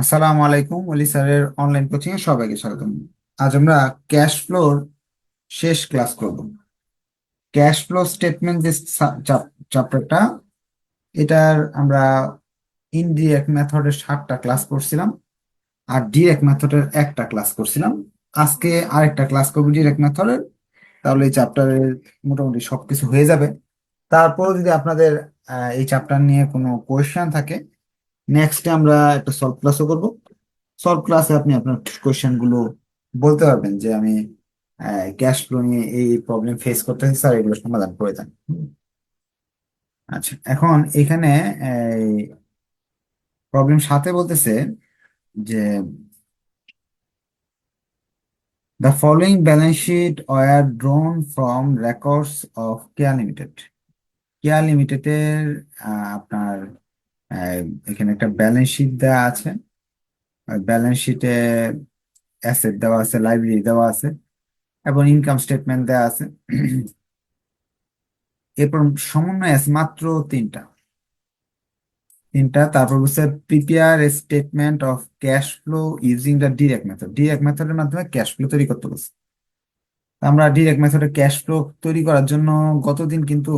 আসসালামু আলাইকুম ওলি স্যারের অনলাইন কোচিং এ সবাইকে স্বাগতম। আজ আমরা ক্যাশ ফ্লোর শেষ ক্লাস করব। ক্যাশ ফ্লো স্টেটমেন্ট যে চ্যাপ্টারটা এটার আমরা ইনডিরেক্ট মেথডের সাতটা ক্লাস করছিলাম আর ডিরেক্ট মেথডের একটা ক্লাস করছিলাম। আজকে আরেকটা ক্লাস করব ডিরেক্ট মেথডের তাহলে এই চ্যাপ্টারের মোটামুটি সবকিছু হয়ে যাবে। তারপর যদি আপনাদের এই চ্যাপ্টার নিয়ে কোনো কোয়েশ্চেন থাকে নেক্সটে আমরা একটা সলভ ক্লাসও করব। সলভ ক্লাসে আপনি আপনার কোয়েশ্চেনগুলো বলতে পারবেন যে আমি ক্যাশ ফ্লো নিয়ে এই প্রবলেম ফেস করতেছি স্যার এগুলো সমাধান করে দেন। আচ্ছা এখন এখানে প্রবলেম সাথে বলতেছে যে the following balance sheet were drawn from records of Keya limited Keya লিমিটেডের আপনার আহ, এখানে একটা ব্যালেন্স শিট দেওয়া আছে। আর ব্যালেন্স শিটে অ্যাসেট দেওয়া আছে লাইব্রেরি দেওয়া আছে এবং ইনকাম স্টেটমেন্ট দেওয়া আছে। এরপর সমন্বয় আছে মাত্র তিনটা। তিনটা, তারপর বলছে prepare statement of cash flow using the direct method direct মেথডের মাধ্যমে ক্যাশ ফ্লো তৈরি করতে বলছে। আমরা ডিরেক্ট মেথডে ক্যাশ ফ্লো তৈরি করার জন্য গতদিন কিন্তু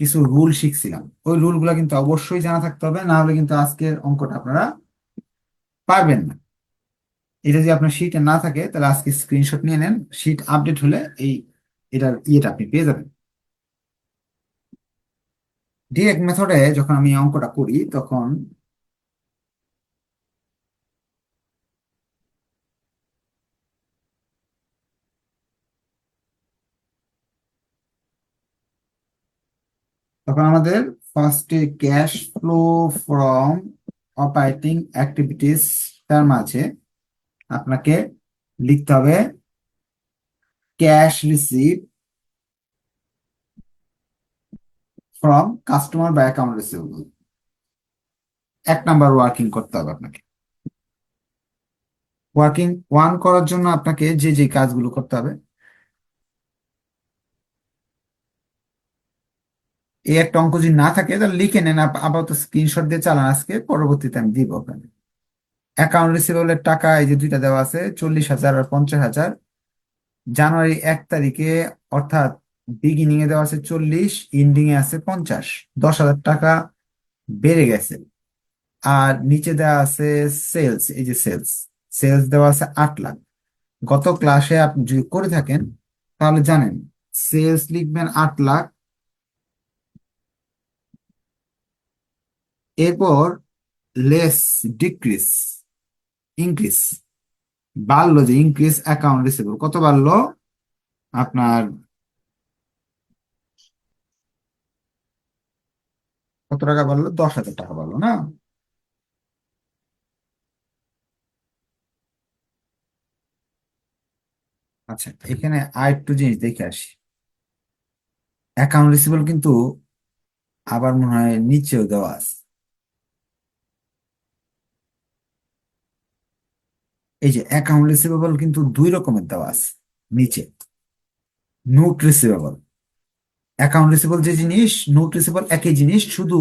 কিছু রুল শিখছিলাম। ওই রুলগুলো কিন্তু অবশ্যই জানা থাকতে হবে, না হলে কিন্তু আজকের অঙ্কটা আপনারা পারবেন না। এটা যদি আপনার শিটে না থাকে, তাহলে আজকে স্ক্রিনশট নিয়ে নেন। শিট আপডেট হলে এই, এটার ইয়েটা আপনি পেয়ে যাবেন। ডিরেক্ট মেথডে যখন আমি অঙ্কটা করি, তখন তখন আমাদের ফার্স্টে cash flow from operating activities তার মাঝে আপনাকে লিখতে হবে ক্যাশ রিসিভ ফ্রম কাস্টমার বা অ্যাকাউন্ট রিসিভেবল এক নাম্বার ওয়ার্কিং করতে হবে আপনাকে। ওয়ার্কিং ওয়ান করার জন্য আপনাকে যে যে কাজগুলো করতে হবে এই একটা অঙ্ক যদি না থাকে, তাহলে লিখে নেন। আপাতত স্ক্রিনশট দিয়ে চালান। আজকে পরবর্তীতে আমি দিব আপনাকে। অ্যাকাউন্ট রিসিভেবলের টাকা, এই যে দুইটা দেওয়া আছে, চল্লিশ হাজার আর পঞ্চাশ হাজার। জানুয়ারি এক তারিখে, অর্থাৎ বিগিনিং এ দেওয়া আছে চল্লিশ এন্ডিং এ আছে পঞ্চাশ। দশ হাজার টাকা বেড়ে গেছে। আর নিচে দেওয়া আছে সেলস এই যে সেলস সেলস দেওয়া আছে আট লাখ। গত ক্লাসে আপনি যদি করে থাকেন, তাহলে জানেন সেলস লিখবেন আট লাখ এরপর লেস ডিক্রিস ইনক্রিস বাড়লো যে ইনক্রিস অ্যাকাউন্ট রিসিভেবল কত বাড়লো? আপনার কত টাকা বাড়লো? দশ হাজার টাকা বাড়লো, না? আচ্ছা এখানে আরেকটু জিনিস দেখে আসি। অ্যাকাউন্ট রিসিভেবল কিন্তু আবার মনে হয় নিচেও দেওয়া আছে। এই যে অ্যাকাউন্ট রিসিভেবল কিন্তু দুই রকমের দেওয়া আছে নিচে নোট রিসিভেবল অ্যাকাউন্ট রিসিভেবল যে জিনিস নোট রিসিভেবল একই জিনিস শুধু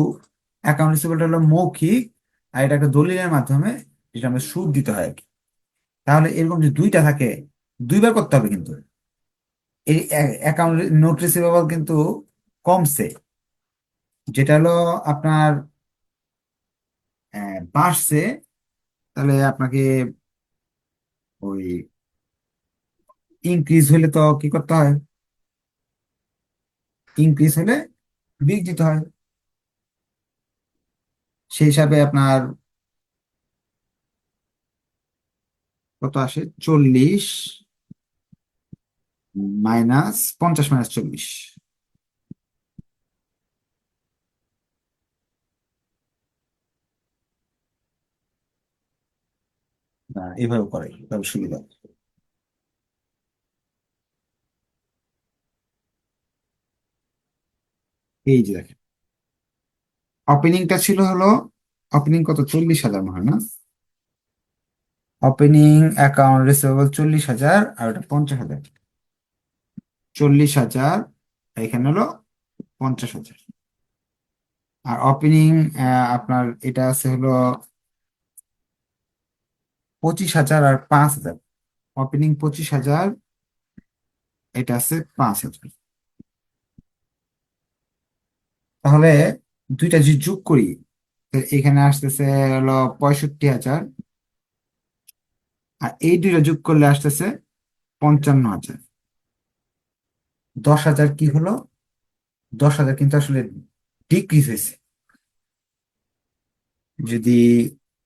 অ্যাকাউন্ট রিসিভেবলটা হলো মৌখিক আর এটা একটা দলিলের মাধ্যমে যেটা আমরা সুদ দিতে হয় আর কি। তাহলে এরকম যে দুইটা থাকে দুইবার করতে হবে কিন্তু। এই অ্যাকাউন্ট নোট রিসিভেবল কিন্তু কমছে যেটা হলো আপনার আহ, বাড়ছে তাহলে আপনাকে ওই ইনক্রিজ হলে তো কি করতে হয়? ইনক্রিজ হলে বিগ দিতে হয়। সেই হিসাবে আপনার কত আসে? চল্লিশ মাইনাস পঞ্চাশ মাইনাস চল্লিশ। এভাবে করে তাহলে সুবিধা এই যে দেখেন। ওপেনিংটা ছিল হলো ওপেনিং কত? চল্লিশ হাজার মনে হয় না? ওপেনিং অ্যাকাউন্ট রিসিভেবল চল্লিশ হাজার, আর ওটা পঞ্চাশ হাজার। চল্লিশ হাজার, এখানে হলো পঞ্চাশ হাজার। আর ওপেনিং আপনার এটা আছে হলো পঁচিশ হাজার আর পাঁচ হাজার। ওপেনিং পঁচিশ হাজার, এটা আছে পাঁচ হাজার। তাহলে দুইটা যদি যোগ করি এখানে আসতেছে হলো পঁয়ষট্টি হাজার। আর এই দুইটা যোগ করলে আসতেছে পঞ্চান্ন হাজার। দশ হাজার কি হলো? দশ হাজার কিন্তু আসলে ডিক্রিজ হয়েছে। যদি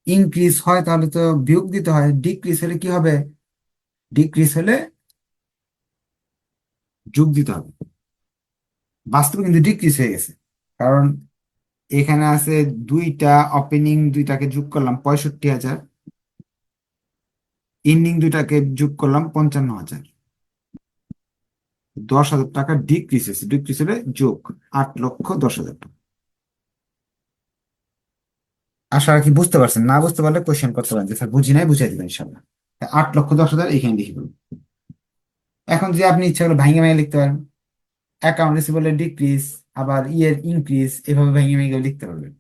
ইনক্রিজ হয়, তাহলে তো বিয়োগ দিতে হয়। ডিক্রিজ হলে কি হবে? ডিক্রিজ হলে যোগ দিতে হবে। বাস্তবে কিন্তু ডিক্রিজ হয়ে গেছে। কারণ এখানে আছে দুইটা ওপেনিং দুইটাকে যোগ করলাম পঁয়ষট্টি হাজার। এন্ডিং দুইটাকে যোগ করলাম পঞ্চান্ন হাজার। দশ হাজার টাকা ডিক্রিজ হয়েছে। ডিক্রিজ হলে যোগ আট লক্ষ দশ হাজার টাকা। আশা রাখি বুঝতে পারছেন। না বুঝতে পারলে কোয়েশ্চেন করতে পারেন যে, স্যার, বুঝি নাই, বুঝাই দিবেন ইনশাল্লাহ আট লক্ষ দশ হাজার এখানে লিখে দেবেন এখন যে আপনি ইচ্ছা করলে ভাঙে ভেঙে লিখতে পারেন। অ্যাকাউন্ট রিসিভেবলের ডিক্রিজ আবার ইয়ের ইনক্রিজ এভাবে ভেঙে ভেঙে লিখতে পারবেন।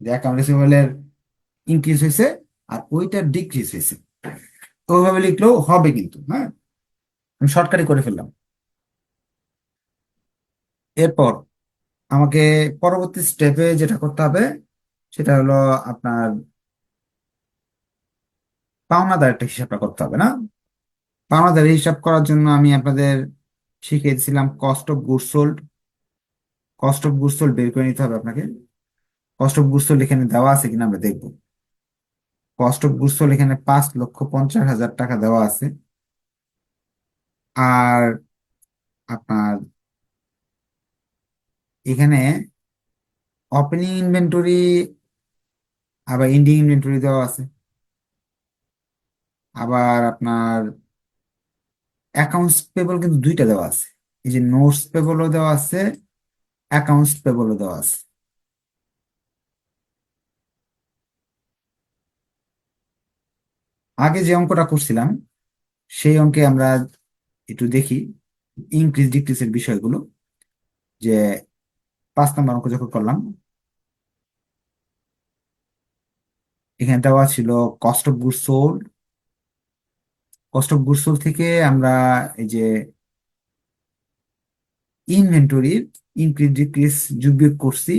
যে অ্যাকাউন্ট রিসিভেবলের ইনক্রিজ হয়েছে, আর ওইটার ডিক্রিজ হয়েছে। ওইভাবে লিখলেও হবে কিন্তু হ্যাঁ? আমি শর্টকাটে করে ফেললাম। এরপর আমাকে পরবর্তী স্টেপে যেটা করতে হবে সেটা হলো আপনার পাওনাদার একটা হিসাবটা করতে হবে, না? পাওনাদার হিসাব করার জন্য আমি আপনাদের শিখিয়ে দিয়েছিলাম cost of goods sold cost of goods sold বের করে নিতে হবে আপনাকে। কস্ট অফ গুডস সোল্ড এখানে দেওয়া আছে কিনা আমরা দেখব। কস্ট অফ গুডস সোল্ড এখানে পাঁচ লক্ষ পঞ্চাশ হাজার টাকা দেওয়া আছে। আর আপনার এখানে ওপেনিং ইনভেন্টরি আবার এন্ডিং ইনভেন্টরি দেওয়া আছে। আবার আপনার অ্যাকাউন্টস পেবল কিন্তু দুইটা দেওয়া আছে। এই যে নোটস পেবলও দেওয়া আছে অ্যাকাউন্টস পেবলও দেওয়া আছে। আগে যে অঙ্কটা করছিলাম, সেই অঙ্কে আমরা একটু দেখি ইনক্রিজ ডিক্রিজের বিষয়গুলো। যে পাঁচ নম্বর অঙ্ক যখন করলাম এখানে দেওয়া ছিল cost of goods sold cost of goods sold থেকে আমরা এই যে ইনভেন্টরির ইনক্রিজ ডিক্রিজ যোগ বিয়োগ করছি,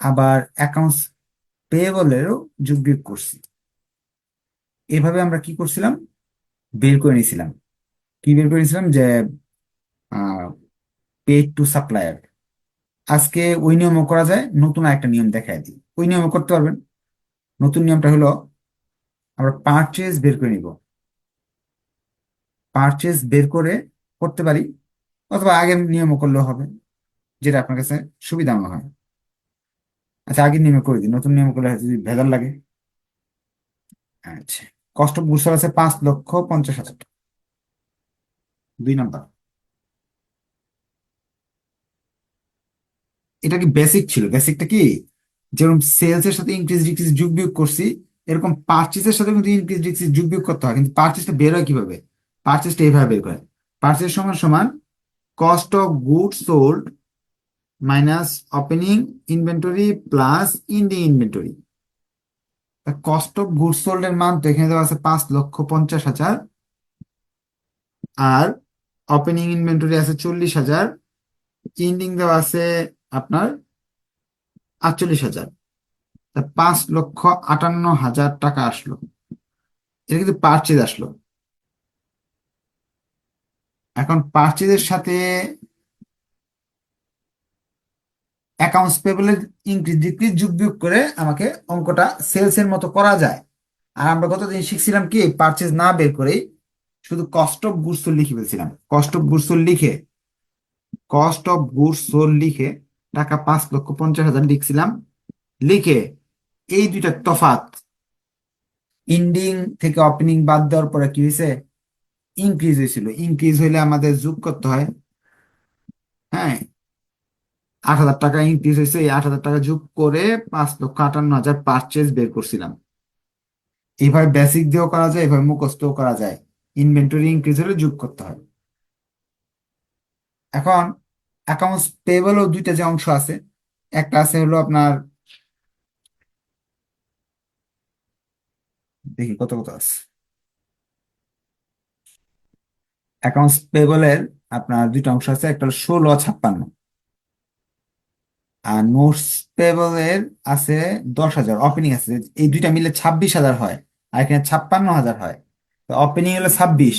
আবার অ্যাকাউন্টস পেয়েবলেরও যোগ বিয়োগ করছি। এভাবে আমরা কি করছিলাম? বের করে নিয়েছিলাম কি বের করে নিয়েছিলাম যে পেড টু সাপ্লায়ার আজকে ওই নিয়মও করা যায়, নতুন একটা নিয়ম দেখায় দিই। ওই নিয়মও করতে পারবেন। নতুন নিয়মটা হলো আমরা পারচেজ বের করে নিব। পারচেজ বের করে করতে পারি, অথবা আগের নিয়মও করলেও হবে, যেটা আপনার কাছে সুবিধা মনে হয়। আচ্ছা আগের নিয়মে করে দিই, নতুন নিয়ম করলে যদি ভেজাল লাগে। আচ্ছা কষ্ট গুডস আছে পাঁচ লক্ষ পঞ্চাশ হাজার টাকা। দুই নাম্বার। এটা কি বেসিক ছিল? বেসিকটা কি? যেরকম সেলস এর সাথে ইনক্রিজ ডিক্রিজ যোগ বিয়োগ করছি, এরকম পারচেজের সাথে কিন্তু ইনক্রিজ ডিক্রিজ যোগ বিয়োগ করতে হয়। কিন্তু পারচেজটা বের হয় কীভাবে? পারচেজটা এইভাবে বের করে। পারচেজ সমান সমান cost of good sold minus opening inventory plus ending inventory cost of good sold এর মান তো এখানে দেওয়া আছে পাঁচ লক্ষ পঞ্চাশ হাজার। আর ওপেনিং ইনভেন্টরি আছে চল্লিশ হাজার। ইন্ডিং দেওয়া আছে আপনার আটচল্লিশ হাজার। পাঁচ লক্ষ আটান্ন হাজার টাকা আসলো। এটা কিন্তু পারচেজ আসলো। এখন পারচেজের সাথে অ্যাকাউন্টস পেবলের ইনক্রিজ ডিক্রিজ যোগ বিয়োগ করে আমাকে অঙ্কটা সেলস এর মতো করা যায়। আর আমরা গতদিন শিখছিলাম কি পারচেজ না বের করেই শুধু কস্ট অফ গুডস লিখে ফেলছিলাম। কস্ট অফ গুডস লিখে কস্ট অফ গুডস লিখে টাকা পাঁচ লক্ষ পঞ্চাশ হাজার লিখছিলাম। লিখে এই দুইটা তফাৎ ইন্ডিং থেকে ওপেনিং বাদ দেওয়ার পরে কি হয়েছে? ইনক্রিজ হয়েছিল। ইনক্রিজ হইলে আমাদের যোগ করতে হয় হ্যাঁ আট হাজার টাকা ইনক্রিজ হয়েছে। এই আট হাজার টাকা যোগ করে পাঁচ লক্ষ আটান্ন হাজার পারচেজ বের করছিলাম। এইভাবে বেসিক দিয়েও করা যায় এভাবে মুখস্থও করা যায়। ইনভেন্টরি ইনক্রিজ হলে যোগ করতে হয়। এখন অ্যাকাউন্টস পেয়েবলও দুইটা যে অংশ আছে, একটা আছে হলো আপনার, দেখি কত কত আছে। অ্যাকাউন্টস পেবলের আপনার দুইটা অংশ আছে, একটা হলো ষোলো ছাপ্পান্ন। আর নোটস পেবলের আছে দশ হাজার ওপেনিং আছে, এই দুইটা মিলে ছাব্বিশ হাজার হয়, আর এখানে ছাপ্পান্ন হাজার হয়। তো ওপেনিং হলো ছাব্বিশ,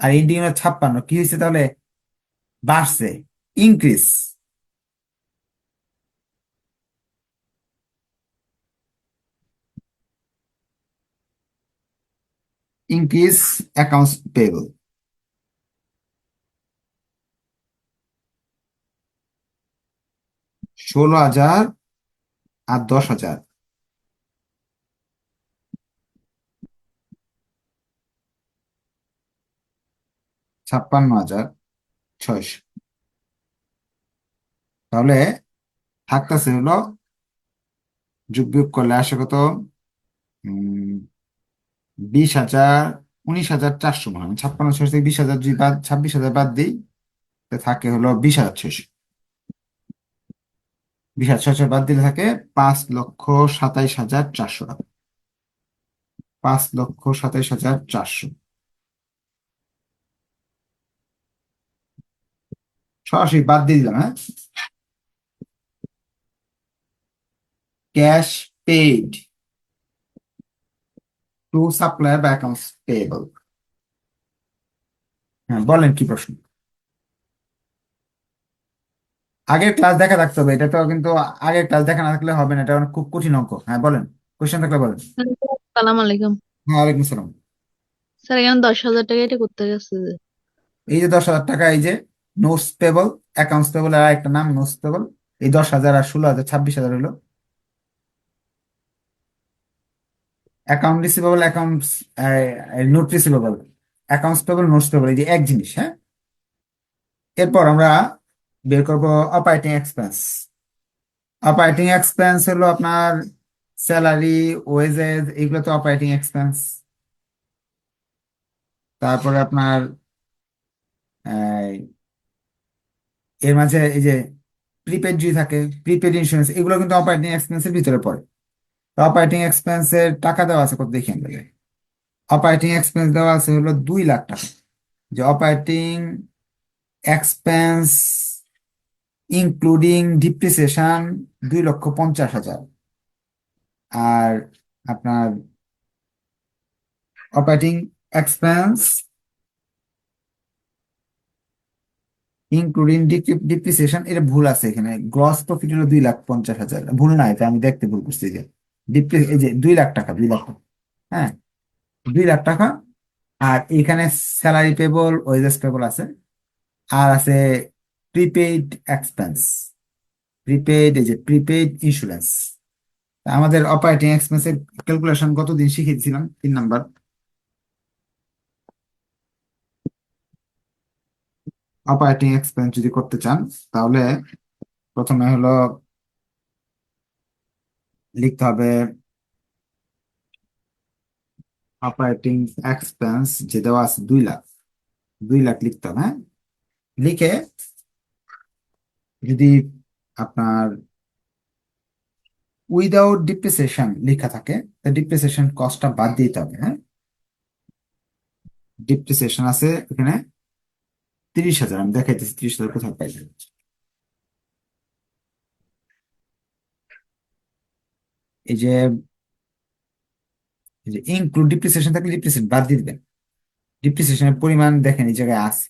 আর এন্ডিং হলো ছাপ্পান্ন, কি হয়েছে তাহলে? বাড়ছে। ইনক্রিজ ইনক্রিজ অ্যাকাউন্টস পেবল ষোলো হাজার আর দশ হাজার। ছাপ্পান্ন হাজার ছয়শো। তাহলে থাকতেছে হলো যোগ বিয়োগ করলে আসে কত? বিশ হাজার, উনিশ হাজার চারশো মনে ছাপ্পান্ন ছয়শো থেকে বিশ হাজার যদি বাদ, ছাব্বিশ হাজার বাদ দিই। থাকে হলো বিশ হাজার ছয়শো। বিশ হাজার ছয়শো বাদ দিলে থাকে পাঁচ লক্ষ সাতাইশ হাজার চারশো টাকা। পাঁচ লক্ষ সাতাইশ হাজার চারশো। সরাসরি বাদ দিয়ে দিলাম হ্যাঁ? ক্যাশ পেড টু সাপ্লায়ার বা অ্যাকাউন্টস পেয়েবল হ্যাঁ বলেন কি প্রশ্ন? আগের ক্লাস দেখা থাকতে হবে এটা তো কিন্তু আগের ক্লাস দেখা না থাকলে হবে না এটা অনেক খুব কঠিন অঙ্ক। হ্যাঁ বলেন কোয়েশ্চেন থাকলে বলেন। সালাম আলাইকুম। হ্যাঁ ওয়ালাইকুম আসসালাম। স্যার এখানে দশ হাজার টাকা এটা করতে গেছে যে। এই যে দশ হাজার টাকা এই যে নোটস পেবল অ্যাকাউন্টস পেবল আর একটা নাম নোটস পেবল এই দশ হাজার আর ষোলো হাজার ছাব্বিশ হাজার হলো। Account receivable accounts note receivable accounts payable notes payable এই যে এক জিনিস হ্যাঁ? এরপর আমরা বের করব অপারেটিং এক্সপেন্স অপারেটিং এক্সপেন্স হলো আপনার স্যালারি ওয়েজেস এগুলো তো অপারেটিং এক্সপেন্স তারপরে আপনার এর মাঝে এই যে প্রিপেড যদি থাকে প্রিপেড ইন্স্যুরেন্স এগুলো কিন্তু অপারেটিং এক্সপেন্সের ভিতরে পড়ে। অপারেটিং এক্সপেন্সের টাকা দেওয়া আছে, কত দেখি আমরা অপারেটিং এক্সপেন্স দেওয়া আছে হলো দুই লাখ টাকা। যে অপারেটিং এক্সপেন্স ইনক্লুডিং ডিপ্রিসিয়েশন দুই লক্ষ পঞ্চাশ হাজার। আর আপনার অপারেটিং এক্সপেন্স ইনক্লুডিং ডিপ্রিসিয়েশন এটা ভুল আছে এখানে। গ্রস প্রফিট হলো দুই লাখ পঞ্চাশ হাজার। ভুল না, এটা আমি দেখতে ভুল করছি যে ডিপ্রি এই যে দুই লাখ টাকা, দুই লাখ হ্যাঁ? দুই লাখ টাকা, আর এখানে স্যালারি পেবল ওয়েজেস পেবল আছে, আর আছে প্রিপেইড এক্সপেন্স প্রিপেইড এই যে প্রিপেইড ইন্স্যুরেন্স আমাদের অপারেটিং এক্সপেন্সের ক্যালকুলেশন গতদিন শিখিয়েছিলাম? তিন নাম্বার। অপারেটিং এক্সপেন্স যদি করতে চান, তাহলে প্রথমে হলো লিখতে হবে অপারেটিং এক্সপেন্স যে দেওয়া আছে দুই লাখ। দুই লাখ লিখতে হবে হ্যাঁ? লিখে যদি আপনার উইদাউট ডিপ্রিসিয়েশন লেখা থাকে, তা ডিপ্রিসিয়েশন কস্টটা বাদ দিতে হবে হ্যাঁ? ডিপ্রিসিয়েশন আছে এখানে তিরিশ হাজার, আমি দেখাইতেছি তিরিশ হাজার কোথাও পাইলেন এই যে ইনক্লুড ডিপ্রিসিয়েশন থাকলে ডিপ্রিসিয়েশন বাদ দিয়ে দিবেন। ডিপ্রিসিয়েশনের পরিমাণ দেখেন এই জায়গায় আছে।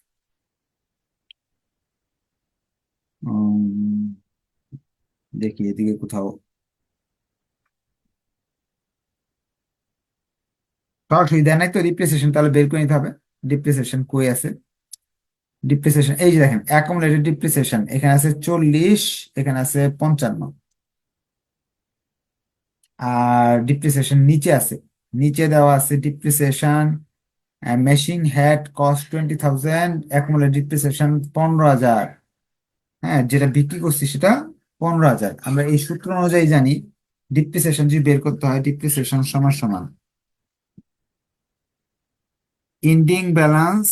দেখি এদিকে কোথাও। সরাসরি দেয় নাই তো ডিপ্রিসিয়েশন তাহলে বের করে নিতে হবে। ডিপ্রিসিয়েশন কই আছে? ডিপ্রিসিয়েশন এই যে দেখেন অ্যাকুমুলেটেড ডিপ্রিসিয়েশন এখানে আছে চল্লিশ, এখানে আছে পঞ্চান্ন। আর ডিপ্রিসিয়েশন নিচে আছে। নিচে দেওয়া আছে depreciation machine had cost twenty thousand accumulated depreciation পনেরো হাজার। হ্যাঁ যেটা বিক্রি করছি সেটা পনেরো হাজার। আমরা এই সূত্র অনুযায়ী জানি ডিপ্রিসিয়েশন যদি বের করতে হয় ডিপ্রিসিয়েশন সমান সমান। ইন্ডিং ব্যালেন্স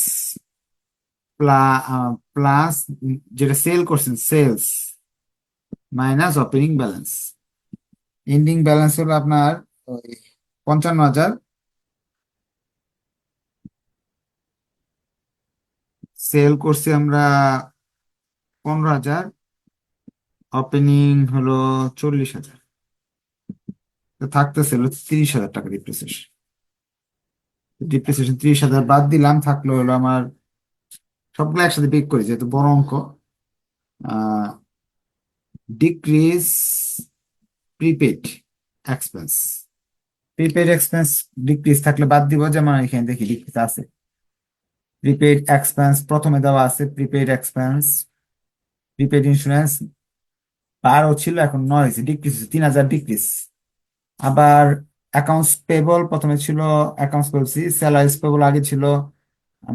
প্লাস যেটা সেল করছেন sales minus opening balance ending balance হলো আপনার ওই পঞ্চান্ন হাজার। সেল করছি আমরা পনেরো হাজার। ওপেনিং হলো চল্লিশ হাজার। থাকতেছে হলো তিরিশ হাজার টাকা ডিপ্রিসিয়েশন ডিপ্রিসিয়েশন তিরিশ হাজার বাদ দিলাম, থাকল হলো আমার সবগুলো একসাথে বিক করি, যেহেতু বড় অঙ্ক। Decrease prepaid expense prepaid expense decrease থাকলে বাদ দিব, যেমন এখানে দেখি ডিক্রিজ আছে। প্রিপেড এক্সপেন্স প্রথমে দেওয়া আছে প্রিপেড এক্সপেন্স প্রিপেড ইন্স্যুরেন্স বারো ছিল, এখন নয় হয়েছে ডিক্রিজ তিন হাজার ডিক্রিজ আবার অ্যাকাউন্টস পেবল প্রথমে ছিল অ্যাকাউন্টস পেবল স্যালারিজ পেবল আগে ছিল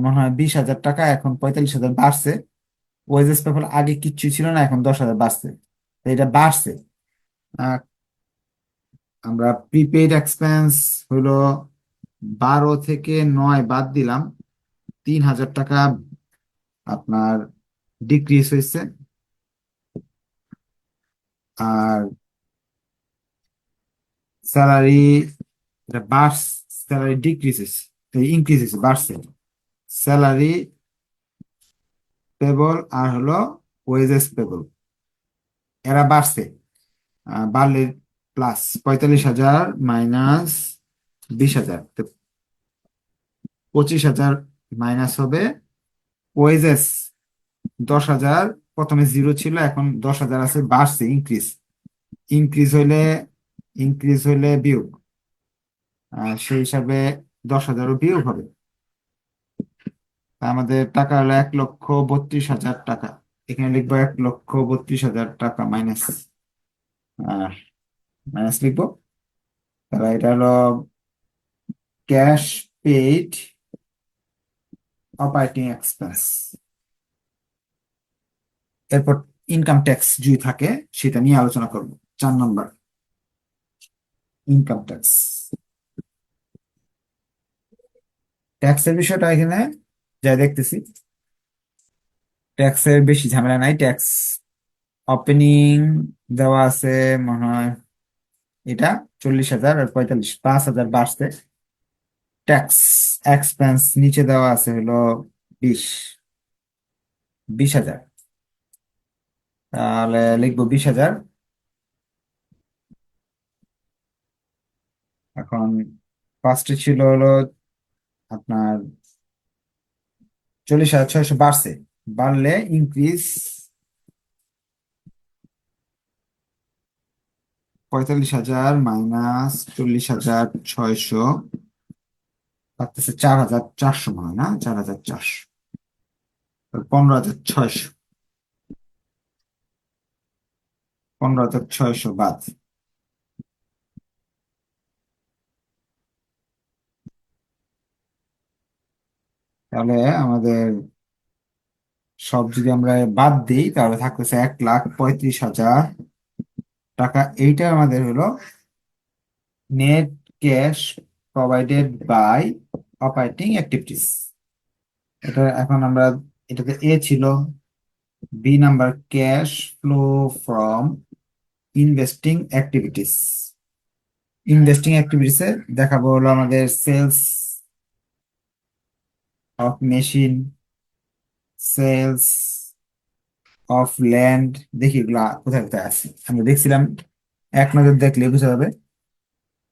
মনে হয় বিশ হাজার টাকা, এখন পঁয়তাল্লিশ হাজার বাড়ছে। ওয়েজেস পেবল আগে কিচ্ছু ছিল না, এখন দশ হাজার বাড়ছে। এটা বাড়ছে। আমরা প্রিপেড এক্সপেন্স হলো বারো থেকে নয় বাদ দিলাম, তিন হাজার টাকা আপনার ডিক্রিজ হয়েছে। আর স্যালারি এটা বাড় স্যালারি ডিক্রিজ হয়েছে ইনক্রিজ হয়েছে বাড়ছে স্যালারি পেবল আর হলো ওয়েজেস পেবল এরা বাড়ছে। বাড়লে প্লাস পঁয়তাল্লিশ হাজার মাইনাস বিশ হাজার। পঁচিশ হাজার মাইনাস হবে ওয়েজেস দশ হাজার। প্রথমে জিরো ছিল, এখন দশ হাজার আছে, বাড়ছে ইনক্রিজ ইনক্রিজ হইলে ইনক্রিজ হইলে বিয়োগ। সেই হিসাবে দশ হাজারও বিয়োগ হবে। আমাদের টাকা হলো এক লক্ষ বত্রিশ হাজার টাকা। এখানে লিখব এক লক্ষ বত্রিশ হাজার টাকা মাইনাস। মাইনাস লিখব। তাহলে এটা হলো ক্যাশ পেইড অপারেটিং এক্সপেন্স এরপর ইনকাম ট্যাক্স যদি থাকে, সেটা নিয়ে আলোচনা করব। চার নম্বর ইনকাম ট্যাক্স ট্যাক্সের বিষয়টা এখানে যা দেখতেছি ট্যাক্সের বেশি ঝামেলা নাই। ট্যাক্স ওপেনিং দেওয়া আছে, মনে হয় এটা চল্লিশ হাজার আর পঁয়তাল্লিশ, পাঁচ হাজার বাড়ছে। ট্যাক্স এক্সপেন্স নিচে দেওয়া আছে হলো বিশ বিশ হাজার। তাহলে লিখব বিশ হাজার। এখন ফার্স্টে ছিল হলো আপনার চল্লিশ হাজার ছয়শো বাড়ছে। বাড়লে ইনক্রিজ পঁয়তাল্লিশ হাজার মাইনাস চল্লিশ হাজার ছয়শো থাকতেছে চার হাজার চারশো মনে না? চার হাজার চারশো। পনেরো হাজার ছয়শো। পনেরো হাজার ছয়শো বাদ। তাহলে আমাদের সব যদি আমরা বাদ দিই, তাহলে থাকতেছে এক লাখ পঁয়ত্রিশ হাজার টাকা, এইটা আমাদের হলো net cash provided by operating activities এটা এখন আমরা, এটাতে এ ছিল B number cash flow from investing activities investing অ্যাক্টিভিটিসে দেখাবো হলো আমাদের sales of machine sales of land দেখি এগুলা কোথায় কোথায় আছে? আমরা দেখছিলাম, এক নজর দেখলে বোঝা যাবে।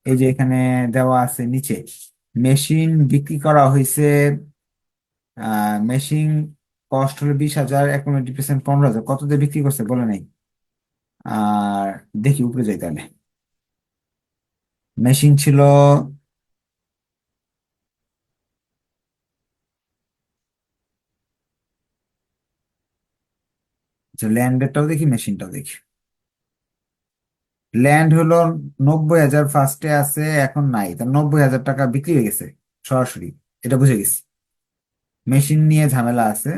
এই যে এখানে দেওয়া আছে নিচে মেশিন বিক্রি করা হয়েছে মেশিন কস্ট হলো বিশ হাজার অ্যাকোমোডেটি পার্সেন্ট পনেরো হাজার। কত দিয়ে বিক্রি করছে বলে নাই। আর দেখি উপরে যাই তাহলে। মেশিন ছিল ল্যান্ডেরটাও দেখি মেশিনটাও দেখি। ল্যান্ড হলো নব্বই হাজার ফার্স্টে আছে, এখন নাই। তার নব্বই হাজার টাকা বিক্রি হয়ে গেছে, সরাসরি। এটা বুঝে গেছি। মেশিন নিয়ে ঝামেলা আছে।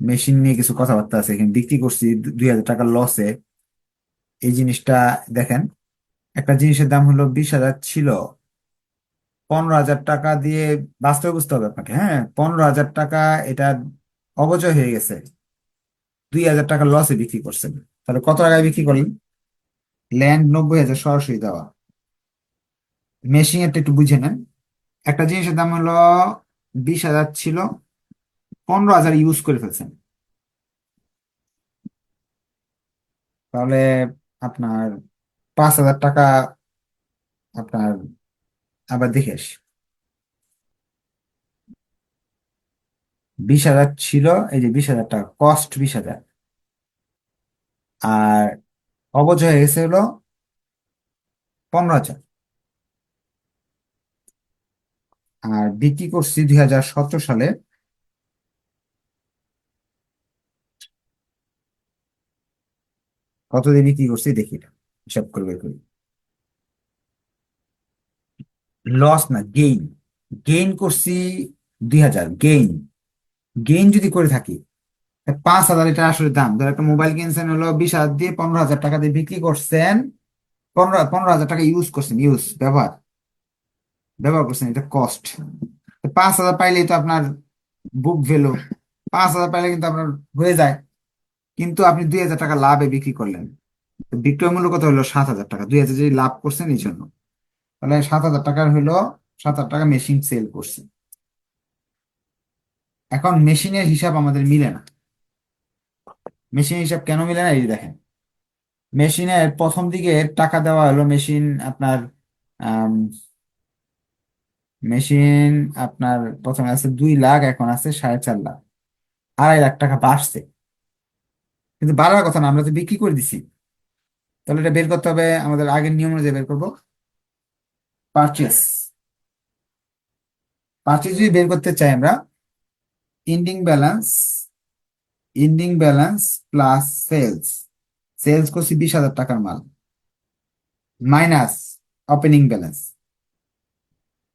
মেশিন নিয়ে কিছু কথাবার্তা আছে। এখানে বিক্রি করছি দুই হাজার টাকা লসে এই জিনিসটা দেখেন, একটা জিনিসের দাম হলো বিশ হাজার ছিল। পনেরো হাজার টাকা দিয়ে বাস্তবে বুঝতে হবে আপনাকে হ্যাঁ? পনেরো হাজার টাকা এটা অপচয় হয়ে গেছে। দুই হাজার টাকা লসে বিক্রি করছেন। তাহলে কত টাকায় বিক্রি করলেন? ল্যান্ড নব্বই হাজার সরাসরি দেওয়া। মেশিন এরটা একটু বুঝে নেন। একটা জিনিসের দাম হলো বিশ হাজার ছিল, পনেরো হাজার ইউজ করে ফেলছেন। তাহলে আপনার পাঁচ হাজার টাকা আপনার আবার দেখে বিশ হাজার ছিল, এই যে বিশ হাজার টাকা কস্ট বিশ হাজার। আর হয়ে গেছে হলো পনেরো হাজার। আর বিক্রি করছি দুই হাজার সতেরো সালে। কত দিয়ে বিক্রি করছি দেখি এটা, হিসাব করে বের করি। লস না গেইন গেইন করছি দুই হাজার গেইন গেইন যদি করে থাকি পাঁচ হাজার এটা আসলে দাম। ধর একটা মোবাইল কিনছেন হলো বিশ হাজার দিয়ে পনেরো হাজার টাকা দিয়ে বিক্রি করছেন, পনেরো পনেরো হাজার টাকা ইউজ করছেন ইউজ ব্যবহার। ব্যবহার করছেন, এটা কস্ট পাঁচ হাজার পাইলেই তো আপনার বুক ভ্যালু পাঁচ হাজার পাইলে কিন্তু আপনার হয়ে যায়। কিন্তু আপনি দুই হাজার টাকা লাভে বিক্রি করলেন। বিক্রয় মূল্য কত হলো? সাত হাজার টাকা। দুই হাজার যদি লাভ করছেন এই জন্য। তাহলে সাত হাজার টাকার হলো সাত হাজার টাকা মেশিন সেল করছে। এখন মেশিনের হিসাব আমাদের মিলে না। মেশিনের হিসাব কেন মিলে না? এই দেখেন, মেশিনের প্রথম দিকে টাকা দেওয়া হলো, মেশিন আপনার মেশিন আপনার প্রথমে আছে দুই লাখ, এখন আছে সাড়ে চার লাখ, আড়াই লাখ টাকা বাড়ছে কিন্তু বাড়ার কথা না, আমরা তো বিক্রি করে দিছি। তাহলে এটা বের করতে হবে আমাদের আগের নিয়ম অনুযায়ী বের করব। পারচেস পারচেস যদি বের করতে চাই আমরা ending balance ending balance plus sales sales করছি বিশ হাজার টাকার মাল। মাইনাস ওপেনিং ব্যালেন্স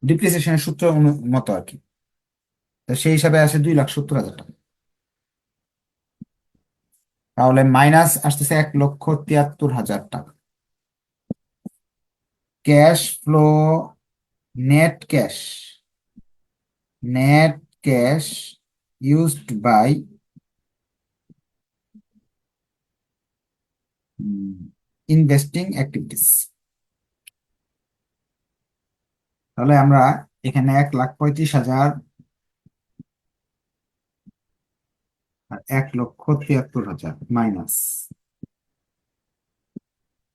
ডিপ্রিসিয়েশনের সূত্র মতো আর কি। সেই হিসাবে আসে দুই লাখ সত্তর হাজার টাকা। তাহলে মাইনাস আসতেছে এক লক্ষ তিয়াত্তর হাজার টাকা। Cash flow net cash net cash used by investing activities তাহলে আমরা এখানে এক লাখ পঁয়ত্রিশ হাজার এক লক্ষ তিয়াত্তর হাজার মাইনাস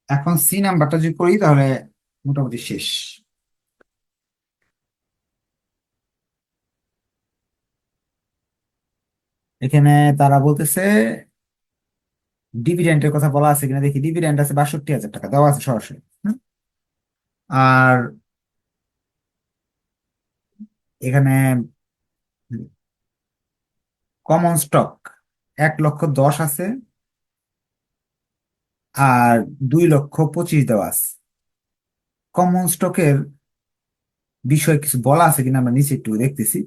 এখন সি নাম্বারটা যদি করি, তাহলে মোটামুটি শেষ। এখানে তারা বলতেছে ডিভিডেন্টের কথা বলা আছে কিনা দেখি ডিভিডেন্ট আছে বাষট্টি হাজার টাকা, দেওয়া আছে সরাসরি? আর এখানে কমন স্টক এক লক্ষ দশ আছে আর দুই লক্ষ পঁচিশ দেওয়া আছে কমন স্টকের বিষয়ে কিছু বলা আছে কিনা আমরা নিচে একটু দেখতেছি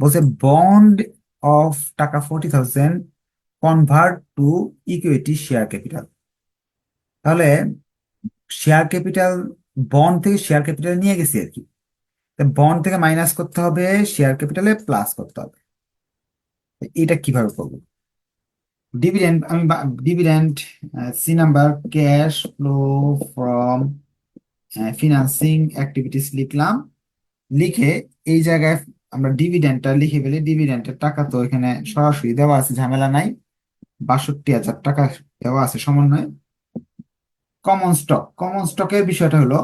বলছে বন্ড অফ টাকা forty thousand convert to equity share capital তাহলে শেয়ার ক্যাপিটাল বন্ড থেকে শেয়ার ক্যাপিটাল নিয়ে গেছি আর কি। বন্ড থেকে মাইনাস করতে হবে শেয়ার ক্যাপিটালে প্লাস করতে হবে। এটা কীভাবে করব? ডিভিডেন্ড আমি dividend C number cash flow from financing activities লিখলাম। লিখে এই জায়গায় আমরা ডিভিডেন্ডটা লিখে ফেলি। ডিভিডেন্ডের টাকা তো এখানে সরাসরি দেওয়া আছে, ঝামেলা নাই। বাষট্টি হাজার টাকা দেওয়া আছে সমন্বয়ে। কমন স্টক কমন স্টকের বিষয়টা হলো,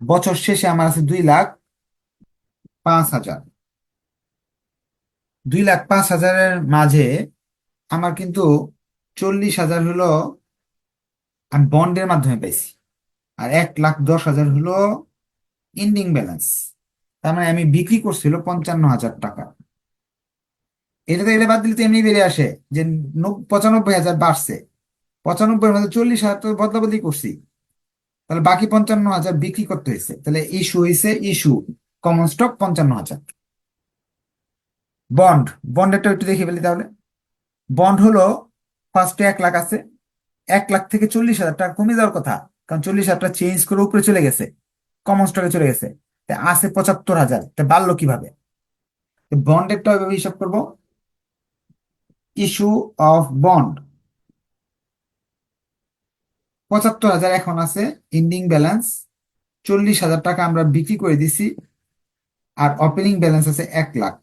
বছর শেষে আমার আছে দুই লাখ পাঁচ হাজার। দুই লাখ পাঁচ হাজারের মাঝে আমার কিন্তু চল্লিশ হাজার হলো আমি বন্ডের মাধ্যমে পাইছি। আর এক লাখ দশ হাজার হলো ইন্ডিং ব্যালেন্স তার মানে আমি বিক্রি করছিল পঞ্চান্ন হাজার টাকা। এটা তো এটা বাদ দিলে তো এমনি বেরিয়ে আসে যে নব- পঁচানব্বই হাজার বাড়ছে। পঁচানব্বই মধ্যে চল্লিশ হাজার তো বদলা বদলি করছি। তাহলে বাকি পঞ্চান্ন হাজার বিক্রি করতে হয়েছে। তাহলে ইস্যু হয়েছে ইস্যু কমন স্টক পঞ্চান্ন হাজার। বন্ড বন্ডেরটা একটু দেখে ফেলি তাহলে। বন্ড হলো ফার্স্টে এক লাখ আছে। এক লাখ থেকে চল্লিশ হাজার টাকা কমে যাওয়ার কথা। কারণ চল্লিশ হাজার টাকা চেঞ্জ করে উপরে চলে গেছে। কমন স্টকে চলে গেছে। তা আছে পঁচাত্তর হাজার। তা বাড়লো কীভাবে? বন্ডেরটা ওইভাবে হিসাব করব। Issue of bond. পঁচাত্তর হাজার এখন আছে ইন্ডিং ব্যালেন্স চল্লিশ হাজার টাকা আমরা বিক্রি করে দিছি, আর ওপেনিং ব্যালেন্স আছে এক লাখ।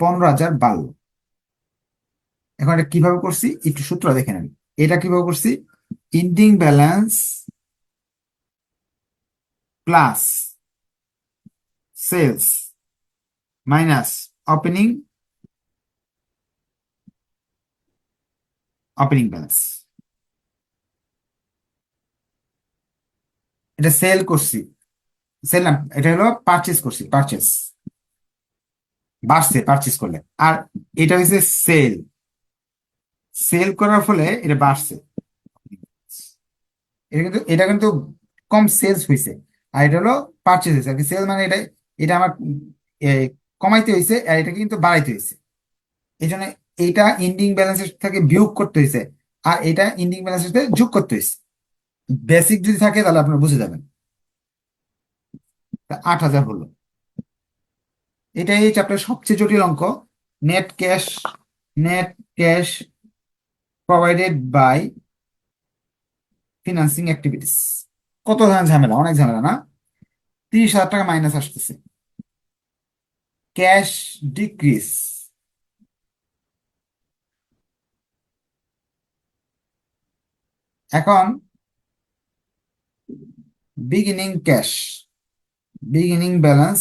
পনেরো হাজার বাড়লো এখন এটা কীভাবে করছি? একটু সূত্র দেখে নেন। এটা কীভাবে করছি? Ending balance plus sales minus opening opening balance এটা সেল করছি। সেল না, এটা হলো পারচেস করছি পারচেস বাড়ছে পারচেস করলে। আর এটা হচ্ছে সেল সেল করার ফলে এটা বাড়ছে। এটা কিন্তু এটা কিন্তু কম সেলস হয়েছে আর এটা হলো পারচেস হয়েছে আর কি সেল মানে এটা এটা আমার কমাইতে হয়েছে আর এটা কিন্তু বাড়াইতে হয়েছে এই জন্য এইটা এন্ডিং ব্যালেন্সের থেকে বিয়োগ করতে হয়েছে আর এটা এন্ডিং ব্যালেন্সের সাথে যোগ করতে হয়েছে বেসিক যদি থাকে, তাহলে আপনারা বুঝে যাবেন। আট হাজার হলো। এটা এই চ্যাপ্টারের সবচেয়ে জটিল অঙ্ক। Net cash net cash provided by financing activities কত ধরনের ঝামেলা? অনেক ঝামেলা, না? তিরিশ হাজার টাকা মাইনাস আসতেছে। ক্যাশ ডিক্রিজ এখন বিগিনিং ক্যাশ বিগিনিং ব্যালেন্স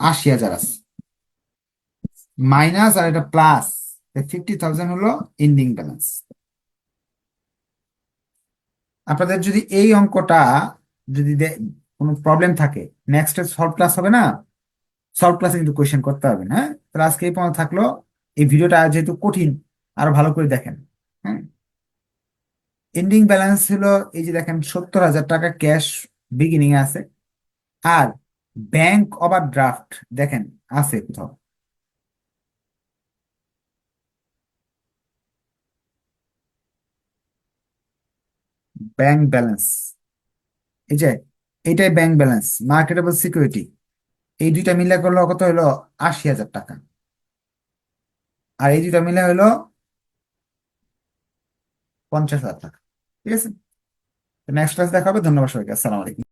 আশি হাজার আছে। মাইনাস আর এটা প্লাস ফিফটি থাউজেন্ড হলো এন্ডিং ব্যালেন্স আপনাদের যদি এই অঙ্কটা যদি কোনো প্রবলেম থাকে নেক্সট সলভ ক্লাস হবে না সলভ ক্লাসে কিন্তু কোয়েশ্চেন করতে হবে হ্যাঁ? তাহলে আজকে এই পর্যন্ত থাকল। এই ভিডিওটা যেহেতু কঠিন, আরও ভালো করে দেখেন হ্যাঁ? এন্ডিং ব্যালেন্স হলো এই যে দেখেন সত্তর হাজার টাকা ক্যাশ বিগিনিং আছে। আর ব্যাংক ওভার ড্রাফট দেখেন আছে কোথাও। ব্যাংক ব্যালেন্স এই যে এটাই ব্যাংক ব্যালেন্স মার্কেটেবল সিকিউরিটি এই দুইটা মিলে করল কত হলো? আশি হাজার টাকা। আর এই দুইটা মিলে হলো পঞ্চাশ হাজার টাকা। ঠিক আছে? নেক্সট ক্লাস দেখা হবে। ধন্যবাদ সবাইকে। আসসালামু আলাইকুম।